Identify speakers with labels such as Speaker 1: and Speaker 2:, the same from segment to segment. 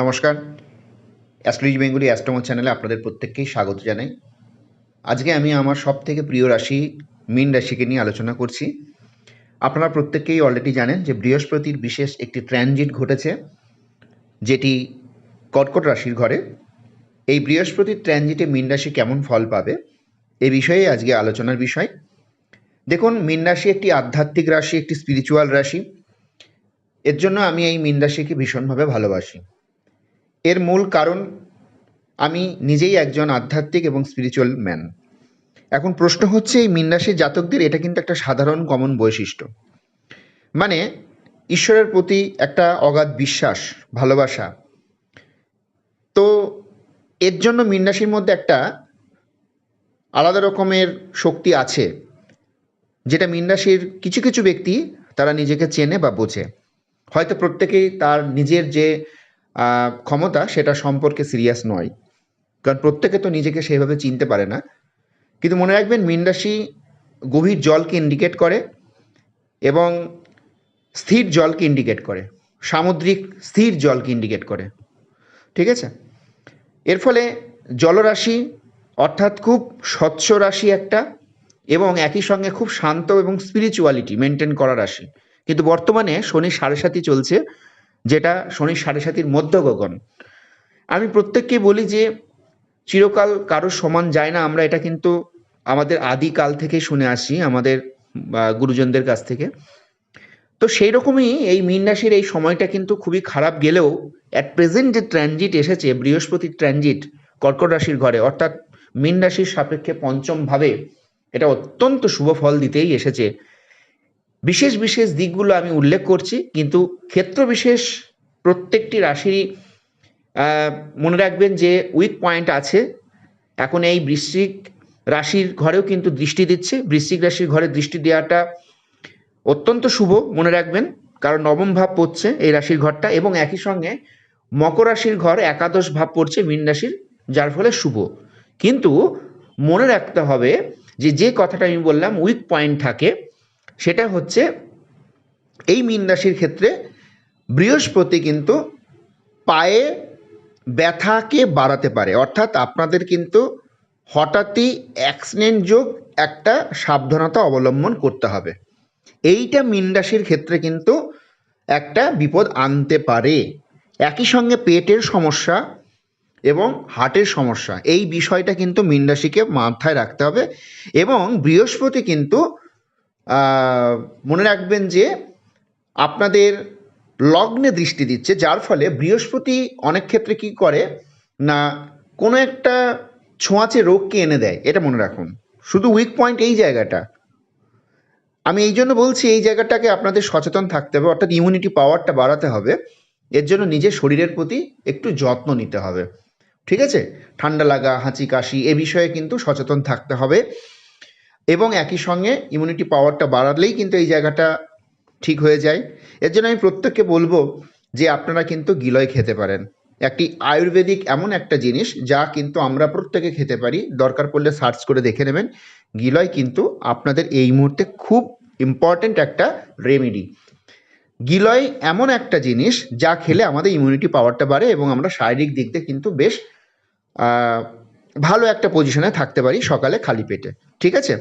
Speaker 1: নমস্কার। Astrology Bengali অ্যাস্ট্রোমো চ্যানেলে আপনাদের প্রত্যেককেই স্বাগত জানাই। আজকে আমি আমার সব থেকে প্রিয় রাশি মীন রাশিকে নিয়ে আলোচনা করছি। আপনারা প্রত্যেককেই অলরেডি জানেন যে বৃহস্পতির বিশেষ একটি ট্রানজিট ঘটেছে, যেটি কর্কট রাশির ঘরে। এই বৃহস্পতির ট্রানজিটে মীন রাশি কেমন ফল পাবে, এ বিষয়ে আজকে আলোচনার বিষয়। দেখুন, মীন রাশি একটি আধ্যাত্মিক রাশি, একটি স্পিরিচুয়াল রাশি। এর জন্য আমি এই মীন রাশিকে ভীষণভাবে ভালোবাসি। এর মূল কারণ, আমি নিজেই একজন আধ্যাত্মিক এবং স্পিরিচুয়াল ম্যান এখন প্রশ্ন হচ্ছে, এই মীন রাশির জাতকদের এটা কিন্তু একটা সাধারণ কমন বৈশিষ্ট্য। মানে ঈশ্বরের প্রতি একটা অগাধ বিশ্বাস, ভালোবাসা। তো, এর জন্য মীন রাশির মধ্যে একটা আলাদা রকমের শক্তি আছে, যেটা মীন রাশির কিছু কিছু ব্যক্তি তারা নিজেকে চেনে বা বোঝে। হয়তো প্রত্যেকেই তার নিজের যে ক্ষমতা সেটা সম্পর্কে সিরিয়াস নয়। কারণ প্রত্যেকে তো নিজেকে সেইভাবে চিনতে পারে না। কিন্তু মনে রাখবেন মীন রাশি গভীর জলকে ইন্ডিকেট করে এবং স্থির জলকে ইন্ডিকেট করে। সামুদ্রিক স্থির জলকে ইন্ডিকেট করে। ঠিক আছে? এর ফলে জলরাশি অর্থাৎ খুব স্বচ্ছ রাশি একটা এবং একই সঙ্গে খুব শান্ত এবং স্পিরিচুয়ালিটি মেনটেন করা রাশি। কিন্তু বর্তমানে শনি সাড়ে সাতি চলছে। যেটা শনির সাড়ে সাতির মধ্য গগন। আমি প্রত্যেককে বলি যে, চিরকাল কারোর সমান যায় না, আমরা এটা কিন্তু আমাদের আদিকাল থেকেই শুনে আসি, আমাদের গুরুজনদের কাছ থেকে। তো সেই রকমই এই মীন রাশির এই সময়টা কিন্তু খুবই খারাপ গেলেও অ্যাট প্রেজেন্ট যে ট্রানজিট এসেছে, বৃহস্পতির ট্রানজিট কর্কট রাশির ঘরে, অর্থাৎ মীন রাশির সাপেক্ষে পঞ্চম ভাবে, এটা অত্যন্ত শুভ ফল দিতেই এসেছে। বিশেষ বিশেষ দিকগুলো আমি উল্লেখ করছি, কিন্তু ক্ষেত্র বিশেষ প্রত্যেকটি রাশিরই মনে রাখবেন যে উইক পয়েন্ট আছে। এখন এই বৃশ্চিক রাশির ঘরেও কিন্তু দৃষ্টি দিচ্ছে। বৃশ্চিক রাশির ঘরে দৃষ্টি দেওয়াটা অত্যন্ত শুভ, মনে রাখবেন, কারণ নবম ভাব পড়ছে এই রাশির ঘরটা এবং একই সঙ্গে মকর রাশির ঘর একাদশ ভাব পড়ছে মীন রাশির, যার ফলে শুভ। কিন্তু মনে রাখতে হবে যে যে কথাটা আমি বললাম উইক পয়েন্ট থাকে সেটা হচ্ছে এই মীন রাশির ক্ষেত্রে বৃহস্পতি কিন্তু পায়ে ব্যথাকে বাড়াতে পারে। অর্থাৎ আপনাদের কিন্তু হঠাৎই অ্যাক্সিডেন্ট যোগ একটা সাবধানতা অবলম্বন করতে হবে। এইটা মীন রাশির ক্ষেত্রে কিন্তু একটা বিপদ আনতে পারে। একই সঙ্গে পেটের সমস্যা এবং হার্টের সমস্যা, এই বিষয়টা কিন্তু মীন রাশিকে মাথায় রাখতে হবে এবং বৃহস্পতি কিন্তু মনে রাখবেন যে আপনাদের লগ্নে দৃষ্টি দিচ্ছে, যার ফলে বৃহস্পতি অনেক ক্ষেত্রে কি করে? না, কোনো একটা ছোঁয়াচে রোগকে এনে দেয়, এটা মনে রাখুন। শুধু উইক পয়েন্ট এই জায়গাটা। আমি এই জন্য বলছি, এই জায়গাটাকে আপনাদের সচেতন থাকতে হবে, অর্থাৎ ইমিউনিটি পাওয়ারটা বাড়াতে হবে। এর জন্য নিজের শরীরের প্রতি একটু যত্ন নিতে হবে। ঠিক আছে? ঠান্ডা লাগা, হাঁচি, কাশি, এ বিষয়ে কিন্তু সচেতন থাকতে হবে। এবং একই সঙ্গে ইমিউনিটি পাওয়ারটা বাড়ালেই কিন্তু এই জায়গাটা ঠিক হয়ে যায়। এর জন্য আমি প্রত্যেককে বলব যে আপনারা কিন্তু গিলয় খেতে পারেন। একটি আয়ুর্বেদিক এমন একটা জিনিস যা কিন্তু আমরা প্রত্যেকে খেতে পারি। দরকার পড়লে সার্চ করে দেখে নেবেন। গিলয় কিন্তু আপনাদের এই মুহূর্তে খুব ইম্পর্ট্যান্ট একটা রেমেডি গিলয় এমন একটা জিনিস যা খেলে আমাদের ইমিউনিটি পাওয়ারটা বাড়ে এবং আমরা শারীরিক দিক দিয়ে কিন্তু বেশ ভালো একটা পজিশনে থাকতে পারি সকালে খালি পেটে, ঠিক আছে?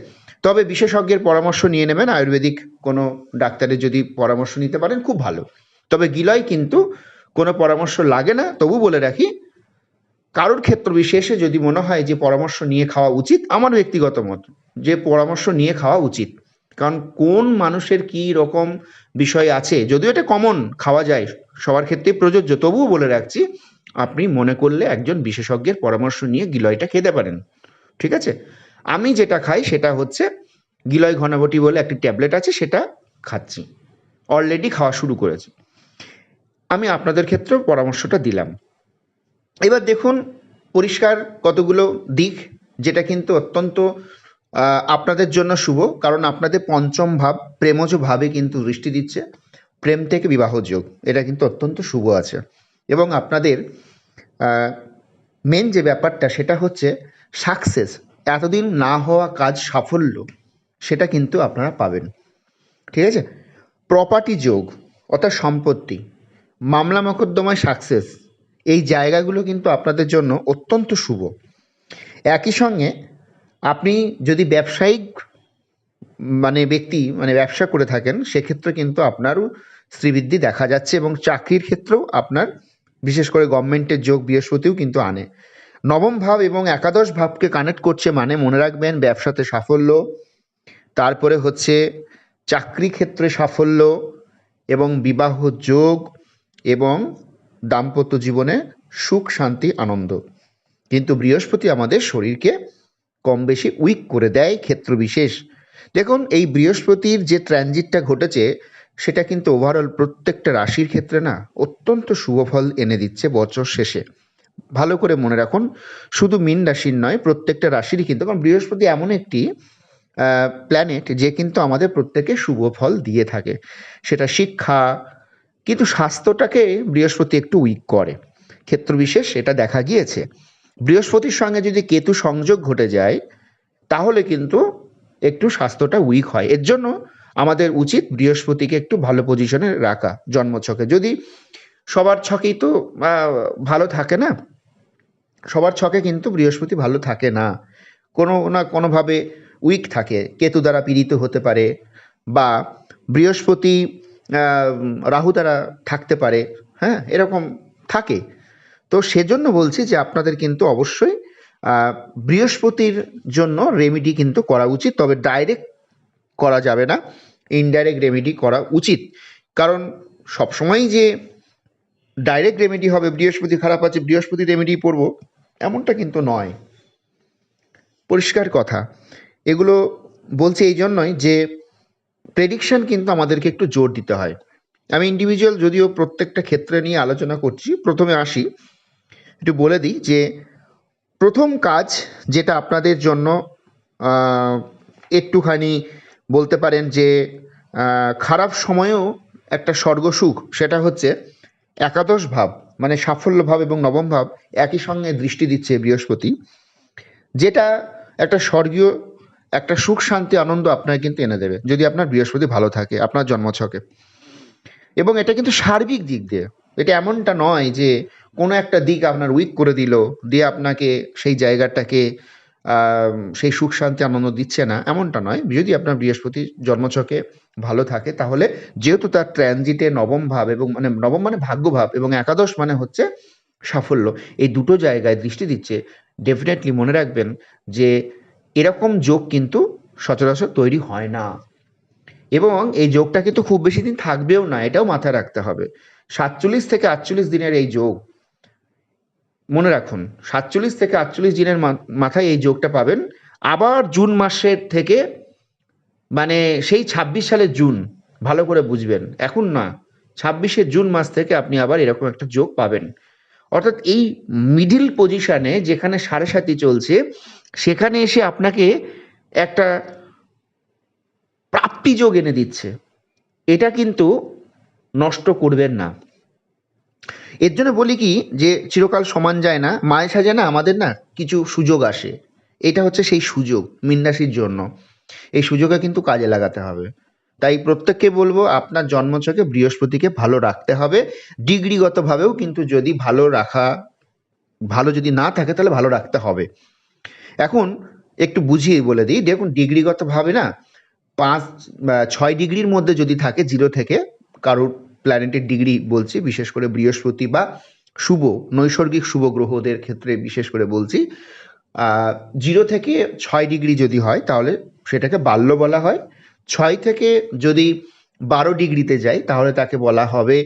Speaker 1: তবে বিশেষজ্ঞের পরামর্শ নিয়ে নেবেন, আয়ুর্বেদিক কোনো ডাক্তারের যদি পরামর্শ নিতে পারেন, খুব ভালো। তবে গিলয় কিন্তু কোনো পরামর্শ লাগে না, তবু বলে রাখি, কারোর ক্ষেত্র বিশেষে যদি মনে হয় যে পরামর্শ নিয়ে খাওয়া উচিত আমার ব্যক্তিগত মত, যে পরামর্শ নিয়ে খাওয়া উচিত। কারণ কোন মানুষের কি রকম বিষয় আছে, যদিও এটা কমন খাওয়া যায়, সবার ক্ষেত্রে প্রযোজ্য, তবুও বলে রাখছি আপনি মনে করলে একজন বিশেষজ্ঞের পরামর্শ নিয়ে গিলয়টা খেতে পারেন, ঠিক আছে? আমি যেটা খাই সেটা হচ্ছে গিলয় ঘনাবটি বলে একটি ট্যাবলেট আছে, সেটা খাচ্ছি। অলরেডি খাওয়া শুরু করেছি। আমি আপনাদের ক্ষেত্রেও পরামর্শটা দিলাম। এবার দেখুন, পরিষ্কার কতগুলো দিক, যেটা কিন্তু অত্যন্ত আপনাদের জন্য শুভ, কারণ আপনাদের পঞ্চম ভাব প্রেমজ ভাবে কিন্তু দৃষ্টি দিচ্ছে। প্রেম থেকে বিবাহ যোগ, এটা কিন্তু অত্যন্ত শুভ আছে। এবং আপনাদের মেন যে ব্যাপারটা সেটা হচ্ছে সাকসেস এতদিন না হওয়া কাজ সাফল্য, সেটা কিন্তু আপনারা পাবেন। ঠিক আছে? প্রপার্টি যোগ, অর্থাৎ সম্পত্তি, মামলা মোকদ্দমায় সাকসেস এই জায়গাগুলো কিন্তু আপনাদের জন্য অত্যন্ত শুভ। একই সঙ্গে আপনি যদি ব্যবসায়িক মানে ব্যক্তি মানে ব্যবসা করে থাকেন, সেক্ষেত্রে কিন্তু আপনারও শ্রীবৃদ্ধি দেখা যাচ্ছে এবং চাকরির ক্ষেত্রেও আপনার বিশেষ করে গভর্নমেন্টের যোগ বৃহস্পতিও কিন্তু আনে। নবম ভাব এবং একাদশ ভাবকে কানেক্ট করছে মানে মনে রাখবেন ব্যবসাতে সাফল্য, তারপরে হচ্ছে চাকরি ক্ষেত্রে সাফল্য এবং বিবাহ যোগ এবং দাম্পত্য জীবনে সুখ, শান্তি, আনন্দ। কিন্তু বৃহস্পতি আমাদের শরীরকে কম বেশি উইক করে দেয় ক্ষেত্র বিশেষ দেখুন, এই বৃহস্পতির যে ট্রানজিটটা ঘটেছে সেটা কিন্তু ওভারঅল প্রত্যেকটা রাশির ক্ষেত্রে না অত্যন্ত শুভ ফল এনে দিচ্ছে বছর শেষে। ভালো করে মনে রাখুন, শুধু মীন রাশির নয়, প্রত্যেকটা রাশিরই কিন্তু, কারণ বৃহস্পতি এমন একটি প্ল্যানেট যে কিন্তু আমাদের প্রত্যেকে শুভ ফল দিয়ে থাকে। সেটা শিক্ষা, কিন্তু স্বাস্থ্যটাকে বৃহস্পতি একটু উইক করে। ক্ষেত্র বিশেষ এটা দেখা গিয়েছে। বৃহস্পতির সঙ্গে যদি কেতু সংযোগ ঘটে যায়, তাহলে কিন্তু একটু স্বাস্থ্যটা উইক হয়। এর জন্য আমাদের উচিত বৃহস্পতিকে একটু ভালো পজিশনে রাখা, জন্মছকে। যদি সবার ছকেই তো ভালো থাকে না, সবার ছকে কিন্তু বৃহস্পতি ভালো থাকে না। কোনো না কোনোভাবে উইক থাকে, কেতু দ্বারা পীড়িত হতে পারে বা বৃহস্পতি রাহু দ্বারা থাকতে পারে হ্যাঁ এরকম থাকে। তো সেজন্য বলছি যে আপনাদের কিন্তু অবশ্যই বৃহস্পতির জন্য রেমিডি কিন্তু করা উচিত, তবে ডাইরেক্ট করা যাবে না ইনডাইরেক্ট রেমেডি করা উচিত। কারণ সবসময় যে ডাইরেক্ট রেমেডি হবে, বৃহস্পতি খারাপ আছে বৃহস্পতি রেমেডি পড়ব এমনটা কিন্তু নয়। পরিষ্কার কথা। এগুলো বলছি এই জন্যই যে প্রেডিকশন কিন্তু আমাদেরকে একটু জোর দিতে হয়। আমি ইন্ডিভিজুয়াল যদিও প্রত্যেকটা ক্ষেত্রে নিয়ে আলোচনা করছি, প্রথমে আসি। একটু বলে দিই যে প্রথম কাজ যেটা আপনাদের জন্য একটুখানি বলতে পারেন যে খারাপ সময়েও একটা স্বর্গসুখ সেটা হচ্ছে একাদশ ভাব মানে সাফল্য ভাব এবং নবম ভাব একই সঙ্গে দৃষ্টি দিচ্ছে বৃহস্পতি, যেটা একটা স্বর্গীয়, একটা সুখ, শান্তি, আনন্দ আপনার কিন্তু এনে দেবে, যদি আপনার বৃহস্পতি ভালো থাকে, আপনার জন্মছকে। এবং এটা কিন্তু সার্বিক দিক দিয়ে, এটা এমনটা নয় যে কোনো একটা দিক আপনার উইক করে দিল, দিয়ে আপনাকে সেই জায়গাটাকে সেই সুখ শান্তি আনন্দ দিচ্ছে না, এমনটা নয়। যদি আপনার বৃহস্পতি জন্মছকে ভালো থাকে, তাহলে যেহেতু তার ট্রানজিটে নবম ভাব এবং মানে নবম মানে ভাগ্য ভাব এবং একাদশ মানে হচ্ছে সাফল্য, এই দুটো জায়গায় দৃষ্টি দিচ্ছে। ডেফিনেটলি মনে রাখবেন যে এরকম যোগ কিন্তু সচরাচর তৈরি হয় না। এবং এই যোগটা কিন্তু খুব বেশি দিন থাকবেও না, এটাও মাথায় রাখতে হবে। সাতচল্লিশ থেকে আটচল্লিশ দিনের এই যোগ মনে রাখুন, সাতচল্লিশ থেকে আটচল্লিশ দিনের মাথায় এই যোগটা পাবেন। আবার জুন মাসের থেকে মানে সেই ছাব্বিশ সালের জুন, ভালো করে বুঝবেন। এখন না ছাব্বিশে জুন মাস থেকে আপনি আবার এরকম একটা যোগ পাবেন। অর্থাৎ এই মিডিল পজিশনে যেখানে সাড়ে সাতি চলছে, সেখানে এসে আপনাকে একটা প্রাপ্তি যোগ এনে দিচ্ছে। এটা কিন্তু নষ্ট করবেন না। এর জন্য বলি কি যে চিরকাল সমান যায় না, মায়ে সাজে না, আমাদের না কিছু সুযোগ আসে। এটা হচ্ছে সেই সুযোগ মিন্নাসির জন্য। এই সুযোগে কিন্তু কাজে লাগাতে হবে। তাই প্রত্যেককে বলব, আপনার জন্মছকে বৃহস্পতিকে ভালো রাখতে হবে। ডিগ্রিগতভাবেও কিন্তু যদি ভালো রাখা, ভালো যদি না থাকে, তাহলে ভালো রাখতে হবে। এখন একটু বুঝিয়ে বলে দিই, দেখুন ডিগ্রিগতভাবে না পাঁচ ছয় ডিগ্রির মধ্যে যদি থাকে জিরো থেকে কারোর প্ল্যানেটের ডিগ্রি বলছি, বিশেষ করে বৃহস্পতি বা শুভ, নৈসর্গিক শুভ গ্রহদের ক্ষেত্রে বিশেষ করে বলছি জিরো থেকে ছয় ডিগ্রি যদি হয়, তাহলে সেটাকে বাল্য বলা হয়। ছয় থেকে যদি বারো ডিগ্রিতে যায় তাহলে তাকে বলা হবে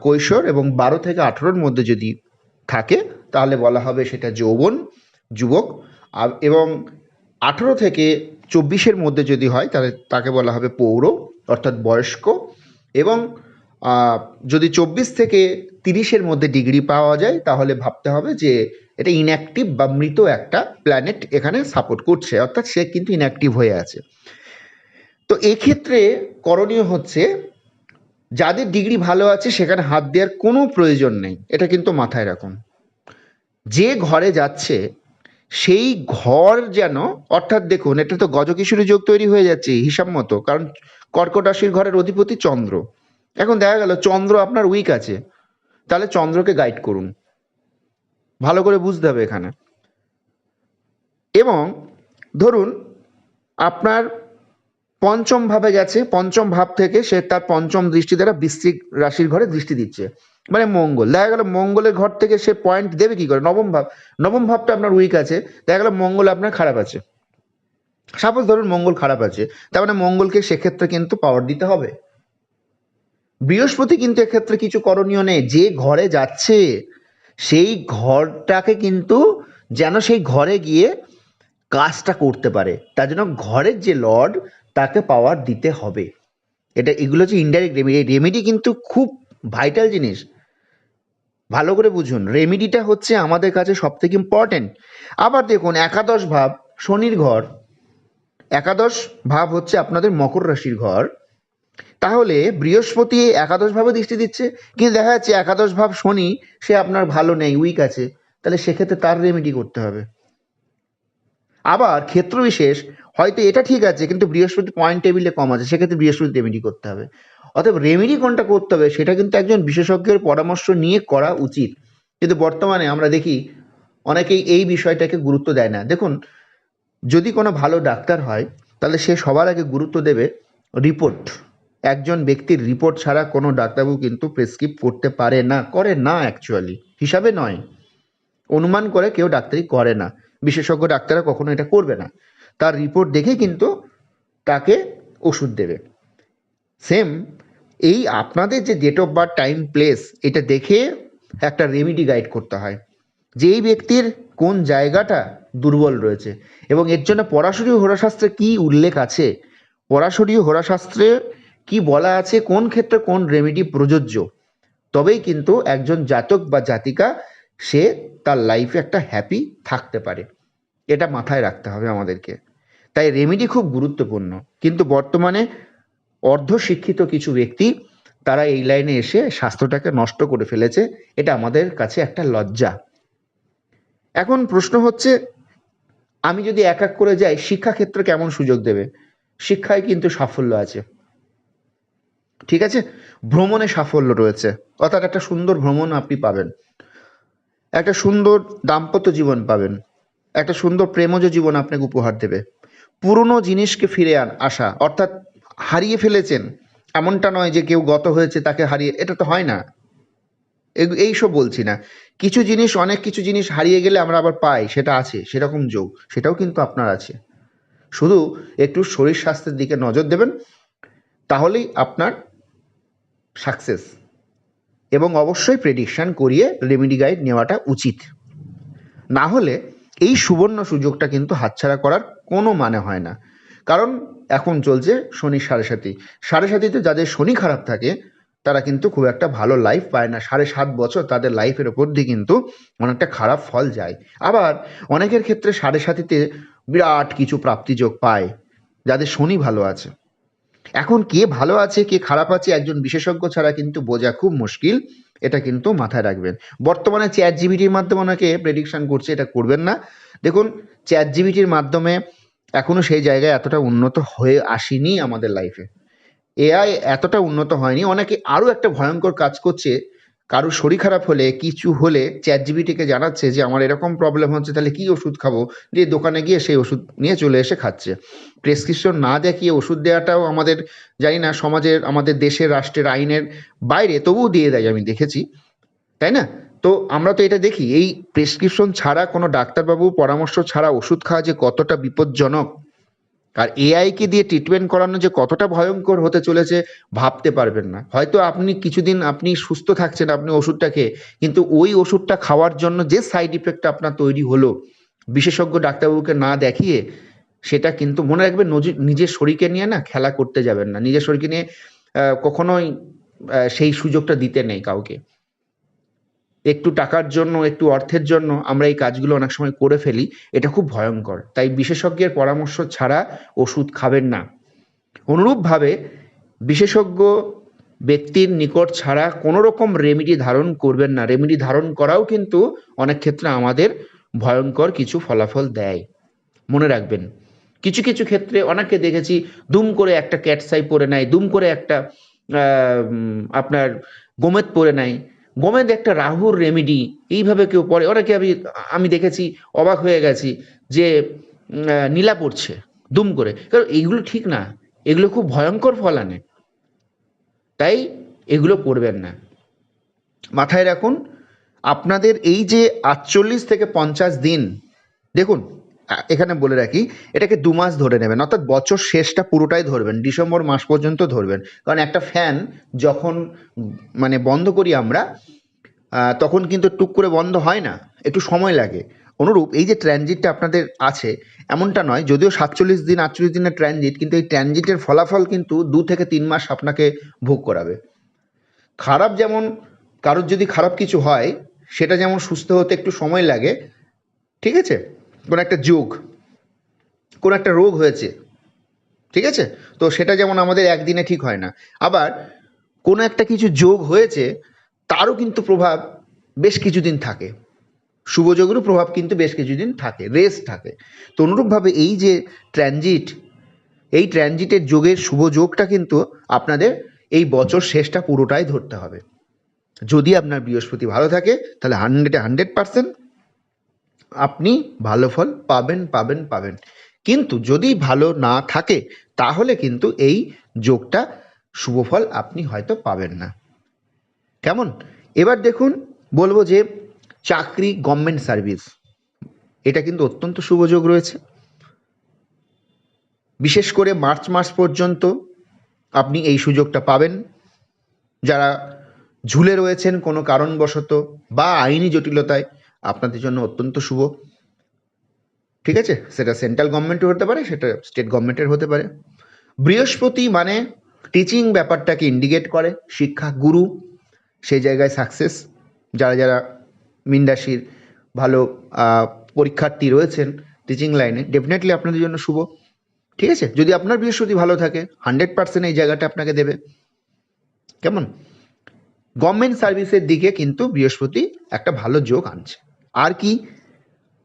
Speaker 1: কৈশোর এবং বারো থেকে আঠেরোর মধ্যে যদি থাকে, তাহলে বলা হবে সেটা যৌবন, যুবক। এবং আঠেরো থেকে চব্বিশের মধ্যে যদি হয়, তাহলে তাকে বলা হবে পৌর, অর্থাৎ বয়স্ক। এবং যদি চব্বিশ থেকে তিরিশের মধ্যে ডিগ্রি পাওয়া যায়, তাহলে ভাবতে হবে যে এটা ইনঅ্যাক্টিভ বা মৃত একটা প্ল্যানেট এখানে সাপোর্ট করছে। অর্থাৎ সে কিন্তু ইনঅ্যাক্টিভ হয়ে আছে। তো এক্ষেত্রে করণীয় হচ্ছে, যাদের ডিগ্রি ভালো আছে, সেখানে হাত দেওয়ার কোনো প্রয়োজন নেই। এটা কিন্তু মাথায় রাখুন। যে ঘরে যাচ্ছে, সেই ঘর যেন, অর্থাৎ দেখুন, এটা তো গজকিশোরী যোগ তৈরি হয়ে যাচ্ছে, হিসাব মতো। কারণ কর্কট রাশির ঘরের অধিপতি চন্দ্র। এখন দেখা গেল চন্দ্র আপনার উইক আছে। তাহলে চন্দ্রকে গাইড করুন। ভালো করে বুঝতে হবে এখানে। এবং ধরুন আপনার পঞ্চম ভাবে গেছে, পঞ্চম ভাব থেকে সে তার পঞ্চম দৃষ্টি দ্বারা বৃশ্চিক রাশির ঘরে দৃষ্টি দিচ্ছে। মানে মঙ্গল। দেখা গেল মঙ্গলের ঘর থেকে সে পয়েন্ট দেবে কি করে? নবম ভাব। নবম ভাবটা আপনার উইক আছে। দেখা গেল মঙ্গল আপনার খারাপ আছে। সাপোজ ধরুন মঙ্গল খারাপ আছে। তার মানে মঙ্গলকে সেক্ষেত্রে কিন্তু পাওয়ার দিতে হবে। বৃহস্পতি কিন্তু এক্ষেত্রে কিছু করণীয় নেই। যে ঘরে যাচ্ছে, সেই ঘরটাকে কিন্তু যেন সেই ঘরে গিয়ে কাজটা করতে পারে। তার জন্য ঘরের যে লর্ড, তাকে পাওয়ার দিতে হবে। এটা, এগুলো হচ্ছে ইনডাইরেক্ট রেমেডি রেমেডি কিন্তু খুব ভাইটাল জিনিস। ভালো করে বুঝুন। রেমেডিটা হচ্ছে আমাদের কাছে সব থেকে ইম্পর্টেন্ট আবার দেখুন, একাদশ ভাব, শনির ঘর। একাদশ ভাব হচ্ছে আপনাদের মকর রাশির ঘর। তাহলে বৃহস্পতি একাদশ ভাবে দৃষ্টি দিচ্ছে, কিন্তু দেখা যাচ্ছে একাদশ ভাব শনি, সে আপনার ভালো নেই উইক আছে, তাহলে সেক্ষেত্রে তার রেমেডি করতে হবে। আবার ক্ষেত্র বিশেষ, হয়তো এটা ঠিক আছে, কিন্তু বৃহস্পতি পয়েন্ট টেবিলে কম আছে, সেক্ষেত্রে বৃহস্পতি রেমেডি করতে হবে। অতএব রেমেডি কোনটা করতে হবে, সেটা কিন্তু একজন বিশেষজ্ঞের পরামর্শ নিয়ে করা উচিত। কিন্তু বর্তমানে আমরা দেখি, অনেকেই এই বিষয়টাকে গুরুত্ব দেয় না। দেখুন, যদি কোনো ভালো ডাক্তার হয়, তাহলে সে সবার আগে গুরুত্ব দেবে রিপোর্ট একজন ব্যক্তির রিপোর্ট ছাড়া কোনো ডাক্তারবাবু কিন্তু প্রেসক্রিপ করতে পারে না, করে না অ্যাকচুয়ালি হিসাবে নয়। অনুমান করে কেউ ডাক্তারি করে না। বিশেষজ্ঞ ডাক্তাররা কখনো এটা করবে না। তার রিপোর্ট দেখে কিন্তু তাকে ওষুধ দেবে। সেম এই আপনাদের যে date of birth time place এটা দেখে একটা রেমিডি গাইড করতে হয়। যে এই ব্যক্তির কোন জায়গাটা দুর্বল রয়েছে। এবং এর জন্য পরাশরীয় হোরাশাস্ত্রে কি উল্লেখ আছে? পরাশরীয় হোরাশাস্ত্রে কি বলা আছে, কোন ক্ষেত্রে কোন রেমেডি প্রযোজ্য? তবেই কিন্তু একজন জাতক বা জাতিকা, সে তার লাইফে একটা হ্যাপি থাকতে পারে। এটা মাথায় রাখতে হবে আমাদেরকে। তাই রেমেডি খুব গুরুত্বপূর্ণ। কিন্তু বর্তমানে অর্ধশিক্ষিত কিছু ব্যক্তি, তারা এই লাইনে এসে স্বাস্থ্যটাকে নষ্ট করে ফেলেছে। এটা আমাদের কাছে একটা লজ্জা। এখন প্রশ্ন হচ্ছে, আমি যদি এক এক করে যাই, শিক্ষাক্ষেত্রে কেমন সুযোগ দেবে? শিক্ষায় কিন্তু সাফল্য আছে। ঠিক আছে? ভ্রমণে সাফল্য রয়েছে। অর্থাৎ একটা সুন্দর ভ্রমণ আপনি পাবেন। একটা সুন্দর দাম্পত্য জীবন পাবেন। একটা সুন্দর প্রেমজ জীবন আপনাকে উপহার দেবে। পুরনো জিনিসকে ফিরে আন আসা, অর্থাৎ হারিয়ে ফেলেছেন, এমনটা নয় যে কেউ গত হয়েছে তাকে হারিয়ে এটা তো হয় না। এগ- এইসব বলছি না। কিছু জিনিস, অনেক কিছু জিনিস হারিয়ে গেলে আমরা আবার পাই, সেটা আছে, সেরকম যোগ। সেটাও কিন্তু আপনার আছে। শুধু একটু শরীর স্বাস্থ্যের দিকে নজর দেবেন, তাহলেই আপনার সাকসেস এবং অবশ্যই প্রেডিকশান করিয়ে রেমেডি গাইড নেওয়াটা উচিত। না হলে এই সুবর্ণ সুযোগটা কিন্তু হাতছাড়া করার কোনো মানে হয় না। কারণ এখন চলছে শনি সাড়ে সাথী সাড়ে সাথীতে যাদের শনি খারাপ থাকে, তারা কিন্তু খুব একটা ভালো লাইফ পায় না। সাড়ে সাত বছর তাদের লাইফের ওপর দিয়ে কিন্তু অনেকটা খারাপ ফল যায়। আবার অনেকের ক্ষেত্রে সাড়ে সাথীতে বিরাট কিছু প্রাপ্তিযোগ পায়, যাদের শনি ভালো আছে। এখন কে ভালো আছে, কে খারাপ আছে, একজন বিশেষজ্ঞ ছাড়া কিন্তু বোঝা খুব মুশকিল। এটা কিন্তু মাথায় রাখবেন। বর্তমানে চ্যাট জিবিটির মাধ্যমে অনেকে প্রেডিকশন করছে, এটা করবেন না। দেখুন চ্যাট জিবিটির মাধ্যমে এখনও সেই জায়গায় এতটা উন্নত হয়ে আসেনি আমাদের লাইফে এআই এতটা উন্নত হয়নি। অনেকে আরও একটা ভয়ঙ্কর কাজ করছে কারও শরীর খারাপ হলে, কিছু হলে চ্যাট জিবিটিকে জানাচ্ছে যে, আমার এরকম প্রবলেম হচ্ছে, তাহলে কি ওষুধ খাব? দিয়ে দোকানে গিয়ে সেই ওষুধ নিয়ে চলে এসে খাচ্ছে। প্রেসক্রিপশন না দেখিয়ে ওষুধ দেওয়াটাও আমাদের, জানি না, সমাজের, আমাদের দেশের, রাষ্ট্রের আইনের বাইরে, তবুও দিয়ে দেয়, আমি দেখেছি। তাই না? তো আমরা তো এটা দেখি, এই প্রেসক্রিপশন ছাড়া, কোনো ডাক্তারবাবু পরামর্শ ছাড়া ওষুধ খাওয়া যে কতটা বিপজ্জনক আর এআইকে দিয়ে ট্রিটমেন্ট করানো যে কতটা ভয়ঙ্কর হতে চলেছে, ভাবতে পারবেন না। হয়তো আপনি কিছুদিন আপনি সুস্থ থাকছেন, আপনি ওষুধটা খেয়ে, কিন্তু ওই ওষুধটা খাওয়ার জন্য যে সাইড ইফেক্টটা আপনার তৈরি হলো, বিশেষজ্ঞ ডাক্তারবাবুকে না দেখিয়ে, সেটা কিন্তু মনে রাখবেন নিজের শরীরকে নিয়ে না খেলা করতে যাবেন না। নিজের শরীরকে নিয়ে কখনোই সেই সুযোগটা দিতে নেই কাউকে। একটু টাকার জন্য, একটু অর্থের জন্য আমরা এই কাজগুলো অনেক সময় করে ফেলি, এটা খুব ভয়ঙ্কর। তাই বিশেষজ্ঞের পরামর্শ ছাড়া ওষুধ খাবেন না। অনুরূপভাবে বিশেষজ্ঞ ব্যক্তির নিকট ছাড়া কোনো রকম রেমেডি ধারণ করবেন না। রেমেডি ধারণ করাও কিন্তু অনেক ক্ষেত্রে আমাদের ভয়ঙ্কর কিছু ফলাফল দেয়। মনে রাখবেন, কিছু কিছু ক্ষেত্রে অনেকে দেখেছি দুম করে একটা ক্যাটসাই পরে নেয়, দুম করে একটা আপনার গোমেদ পরে নেয়।
Speaker 2: গমের একটা রাহুর রেমেডি এইভাবে কেউ পড়ে। অনেকে আমি আমি দেখেছি, অবাক হয়ে গেছি যে নীলা পড়ছে, দুম করে। কারণ এইগুলো ঠিক না। এগুলো খুব ভয়ঙ্কর ফল আনে। তাই এগুলো পড়বেন না।
Speaker 1: মাথায় রাখুন, আপনাদের এই যে আটচল্লিশ থেকে পঞ্চাশ দিন, দেখুন এখানে বলে রাখি, এটাকে দু মাস ধরে নেবেন, অর্থাৎ বছর শেষটা পুরোটাই ধরবেন, ডিসেম্বর মাস পর্যন্ত ধরবেন। কারণ একটা ফ্যান যখন মানে বন্ধ করি আমরা তখন কিন্তু টুক করে বন্ধ হয় না, একটু সময় লাগে। অনুরূপ, এই যে ট্রানজিটটা আপনাদের আছে, এমনটা নয়, যদিও সাতচল্লিশ দিন, আটচল্লিশ দিনের ট্রানজিট কিন্তু এই ট্রানজিটের ফলাফল কিন্তু দু থেকে তিন মাস আপনাকে ভোগ করাবে। খারাপ যেমন, কারোর যদি খারাপ কিছু হয়, সেটা যেমন সুস্থ হতে একটু সময় লাগে, ঠিক আছে? কোনো একটা যোগ, কোনো একটা রোগ হয়েছে, ঠিক আছে? তো সেটা যেমন আমাদের একদিনে ঠিক হয় না। আবার কোনো একটা কিছু যোগ হয়েছে, তারও কিন্তু প্রভাব বেশ কিছুদিন থাকে। শুভযোগেরও প্রভাব কিন্তু বেশ কিছুদিন থাকে রেস থাকে। তো অনুরূপভাবে এই যে ট্রানজিট এই ট্রানজিটের যোগের শুভ যোগটা কিন্তু আপনাদের এই বছর শেষটা পুরোটাই ধরতে হবে। যদি আপনার বৃহস্পতি ভালো থাকে, তাহলে হান্ড্রেডে হান্ড্রেড পার্সেন্ট আপনি ভালো ফল পাবেন পাবেন পাবেন। কিন্তু যদি ভালো না থাকে, তাহলে কিন্তু এই যোগটা শুভ ফল আপনি হয়তো পাবেন না। কেমন? এবার দেখুন, বলব যে চাকরি গভর্নমেন্ট সার্ভিস এটা কিন্তু অত্যন্ত শুভ যোগ রয়েছে। বিশেষ করে মার্চ মাস পর্যন্ত আপনি এই সুযোগটা পাবেন। যারা ঝুলে রয়েছেন কোনো কারণবশত বা আইনি জটিলতায় আপনাদের জন্য অত্যন্ত শুভ। ঠিক আছে? সেটা সেন্ট্রাল গভর্নমেন্টের হতে পারে, সেটা স্টেট গভর্নমেন্টের হতে পারে। বৃহস্পতি মানে টিচিং ব্যাপারটাকে ইন্ডিকেট করে, শিক্ষা গুরু সেই জায়গায় সাকসেস যারা যারা মিন্ডাসির ভালো পরীক্ষার্থী রয়েছেন টিচিং লাইনে ডেফিনেটলি আপনাদের জন্য শুভ। ঠিক আছে? যদি আপনার বৃহস্পতি ভালো থাকে হান্ড্রেড পার্সেন্ট এই জায়গাটা আপনাকে দেবে। কেমন? গভর্নমেন্ট সার্ভিসের দিকে কিন্তু বৃহস্পতি একটা ভালো যোগ আনছে। আর কি,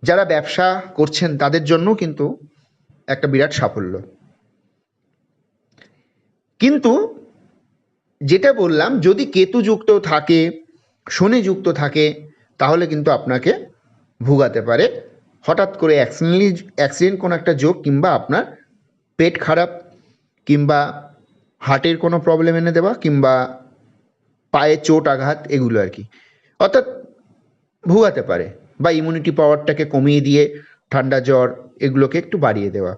Speaker 1: যারা ব্যবসা করছেন তাদের জন্য কিন্তু একটা বিরাট সাফল্য। কিন্তু যেটা বললাম, যদি কেতু যুক্ত থাকে, শনি যুক্ত থাকে, তাহলে কিন্তু আপনাকে ভুগাতে পারে। হঠাৎ করে অ্যাক্সিডেন্টলি অ্যাক্সিডেন্ট কোনো একটা যোগ কিংবা আপনার পেট খারাপ, কিংবা হার্টের কোনো প্রবলেম এনে দেওয়া, কিংবা পায়ে চোট আঘাত, এগুলো আর কি। অর্থাৎ ভুগাতে পারে বা ইমিউনিটি পাওয়ারটাকে কমিয়ে দিয়ে ঠান্ডা জ্বর এগুলোকে একটু বাড়িয়ে দেওয়া।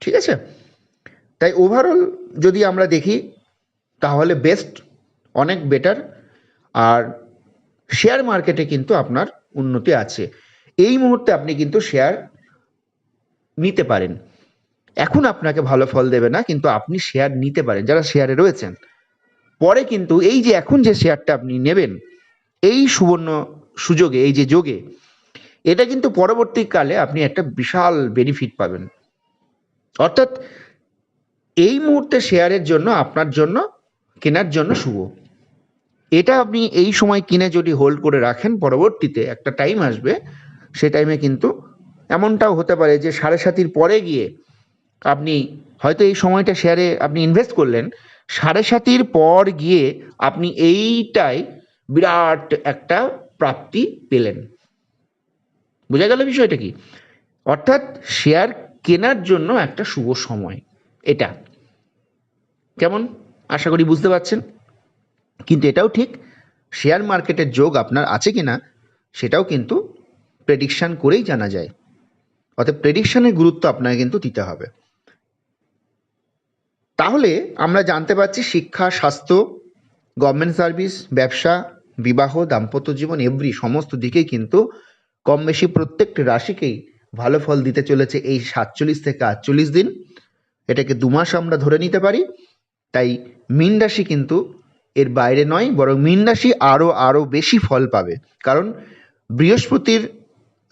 Speaker 1: ঠিক আছে? তাই ওভারঅল যদি আমরা দেখি, তাহলে বেস্ট অনেক বেটার আর শেয়ার মার্কেটে কিন্তু আপনার উন্নতি আছে। এই মুহূর্তে আপনি কিন্তু শেয়ার নিতে পারেন। এখন আপনাকে ভালো ফল দেবে না, কিন্তু আপনি শেয়ার নিতে পারেন, যারা শেয়ারে রয়েছেন। পরে কিন্তু এই যে এখন যে শেয়ারটা আপনি নেবেন, এই সুবর্ণ সুযোগে, এই যে যোগে, এটা কিন্তু পরবর্তীকালে আপনি একটা বিশাল বেনিফিট পাবেন। অর্থাৎ এই মুহূর্তে শেয়ারের জন্য, আপনার জন্য, কেনার জন্য শুভ। এটা আপনি এই সময় কিনে যদি হোল্ড করে রাখেন, পরবর্তীতে একটা টাইম আসবে, সে টাইমে কিন্তু এমনটাও হতে পারে যে সাড়ে সাতির পরে গিয়ে আপনি হয়তো এই সময়টা শেয়ারে আপনি ইনভেস্ট করলেন, সাড়ে সাতির পর গিয়ে আপনি এইটাই বিরাট একটা প্রাপ্তি পেলেন। বোঝা গেল বিষয়টা কি? অর্থাৎ শেয়ার কেনার জন্য একটা শুভ সময়, এটা। কেমন? আশা করি বুঝতে পারছেন। কিন্তু এটাও ঠিক শেয়ার মার্কেটের যোগ আপনার আছে কি না সেটাও কিন্তু প্রেডিকশান করেই জানা যায়। অর্থাৎ প্রেডিকশানের গুরুত্ব আপনাকে কিন্তু দিতে হবে। তাহলে আমরা জানতে পারছি শিক্ষা, স্বাস্থ্য গভর্নমেন্ট সার্ভিস ব্যবসা বিবাহ, দাম্পত্য জীবন এভরি সমস্ত দিকেই কিন্তু কম বেশি প্রত্যেকটি রাশিকেই ভালো ফল দিতে চলেছে এই সাতচল্লিশ থেকে আটচল্লিশ দিন। এটাকে দু মাস আমরা ধরে নিতে পারি। তাই মীন রাশি কিন্তু এর বাইরে নয়, বরং মীন রাশি আরও আরও বেশি ফল পাবে। কারণ বৃহস্পতির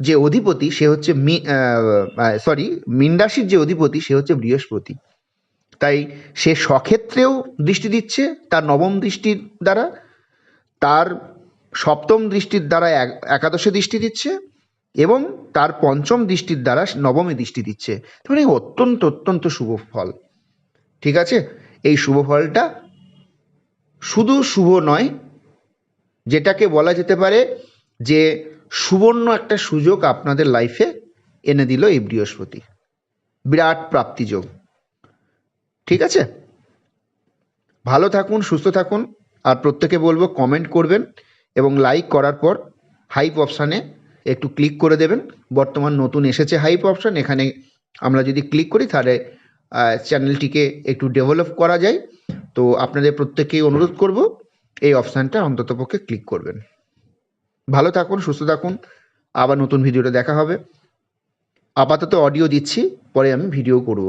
Speaker 1: যে অধিপতি, সে হচ্ছে মি সরি মীন রাশির যে অধিপতি, সে হচ্ছে বৃহস্পতি। তাই সে স্বক্ষেত্রেও দৃষ্টি দিচ্ছে, তার নবম দৃষ্টির দ্বারা তার সপ্তম দৃষ্টির দ্বারা এক- একাদশে দৃষ্টি দিচ্ছে এবং তার পঞ্চম দৃষ্টির দ্বারা নবমে দৃষ্টি দিচ্ছে। মানে অত্যন্ত অত্যন্ত শুভ ফল। ঠিক আছে? এই শুভ ফলটা শুধু শুভ নয়, যেটাকে বলা যেতে পারে যে সুবর্ণ একটা সুযোগ আপনাদের লাইফে এনে দিল এই বৃহস্পতি। বিরাট প্রাপ্তিযোগ ঠিক আছে? ভালো থাকুন, সুস্থ থাকুন। আর প্রত্যেকে বলব কমেন্ট করবেন এবং লাইক করার পর হাইপ অপশানে একটু ক্লিক করে দেবেন। বর্তমান নতুন এসেছে হাইপ অপশান এখানে আমরা যদি ক্লিক করি তাহলে চ্যানেলটিকে একটু ডেভেলপ করা যায়। তো আপনাদের প্রত্যেককেই অনুরোধ করব এই অপশানটা অন্ততপক্ষে ক্লিক করবেন। ভালো থাকুন, সুস্থ থাকুন। আবার নতুন ভিডিওটা দেখা হবে। আপাতত অডিও দিচ্ছি, পরে আমি ভিডিও করব।